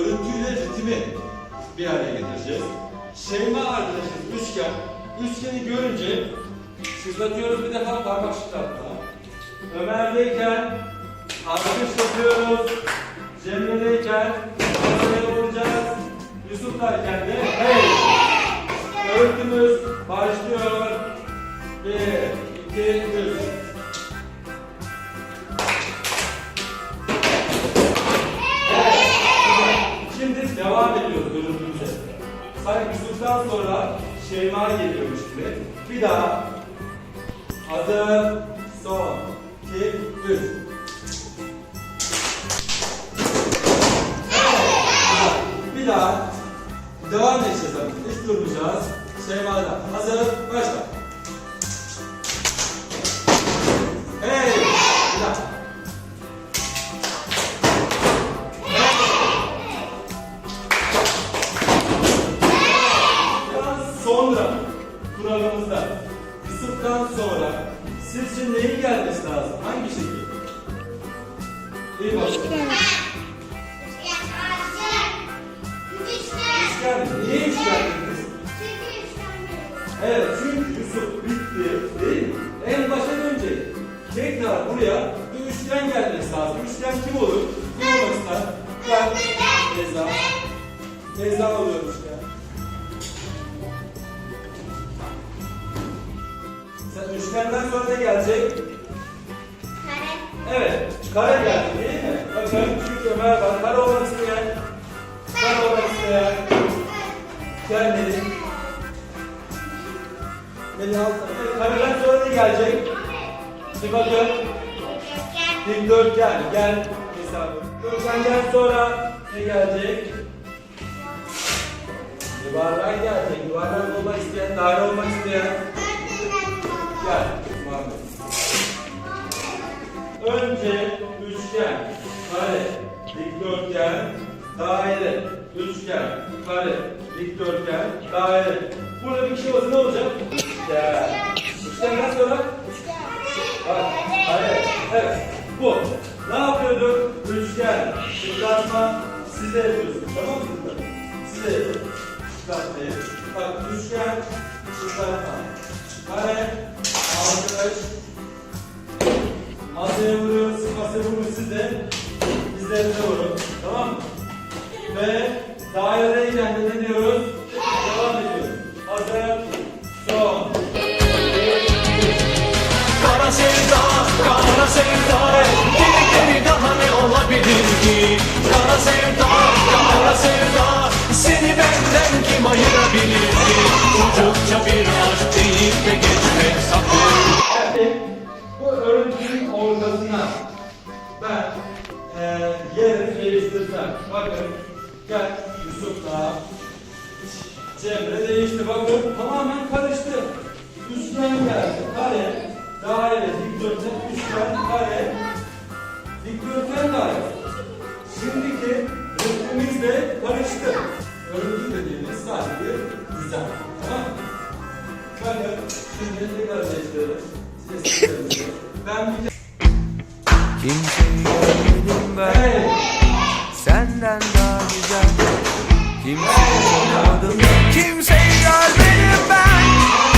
örüntüyle ritmi bir araya getireceğiz. Şeyma arkadaşımız üçgen. Üçgeni görünce şıklatıyoruz bir defa parmak şıklatma. Ömer'deyken alkış yapıyoruz. Cemre'deyken masaya vuracağız. Yusuf'tayken de hey! Örüntümüz başlıyor. Bir, iki, üç. Sanki Yusuf'tan sonra Şeyma geliyormuş gibi. Bir daha. Hazır. Son. İki, üç. Bir daha. Devam edeceğiz abi. Hiç durmayacağız. Şeyma'da. Hazır. Başla. Sonra sizce neyin gelmesi lazım? Hangi şekil? İyi bak. Üçgen. Niye üçgen dediniz? Evet çünkü Yusuf bitti değil mi? En başa dönecek. Tekrar buraya bir üçgen gelmesi lazım. Üçgen kim olur? Kim olmak ister? Ben. Beyza. Beyza oluyormuş ya. Üçgenden sonra ne gelecek? Evet, kare geldi değil mi? Bakın küçük Ömer var. Kare olmak isteyen. Kare olmak isteyen. Gel Melih. Melih al. Kareden sonra ne gelecek? Bir bakın. Dikdörtgen. Gel. Hesabı. Dikdörtgenden sonra ne gelecek? Yuvarlak gelecek. Yuvarlak olmak isteyen, daire olmak isteyen. Önce üçgen, kare, dikdörtgen, daire, üçgen, kare, dikdörtgen, daire. Burada bir kişi olsa ne olacak? Üçgen. Üçgenden sonra bak, kare. Evet, bu. Ne yapıyorduk? Üçgen, şıklatma, siz de yapıyorsunuz. Tamam mı? Siz de yapın. Şıklatmayı. Bak, üçgen, şıklatma. Kare, alkış, Ve daireyken de ne diyoruz? Devam ediyoruz. Hazır, son. Kara sevda, kara sevda Dedikleri daha ne olabilir ki Kara sevda, kara sevda Seni benden kim ayırabilir ki Çocukça bir aşk deyip de geçmek sakın Evet, bu örüntünün ortasına ben eee yeri değiştirsem. Bakın, gel Yusuf'la Cemre değişti. Bakın tamamen karıştı. Üçgen geldi. Kare, daire, dikdörtgen, üçgen, kare, dikdörtgen daire. Şimdiki ritmimiz de karıştı. Örüntü dediğimiz sadece düzen. Tamam mı? Bakın şimdi tekrar değiştirelim. Ben bir Hey! Senden daha güzel. Kimseyi bulamadım Kimseyi görmedim ben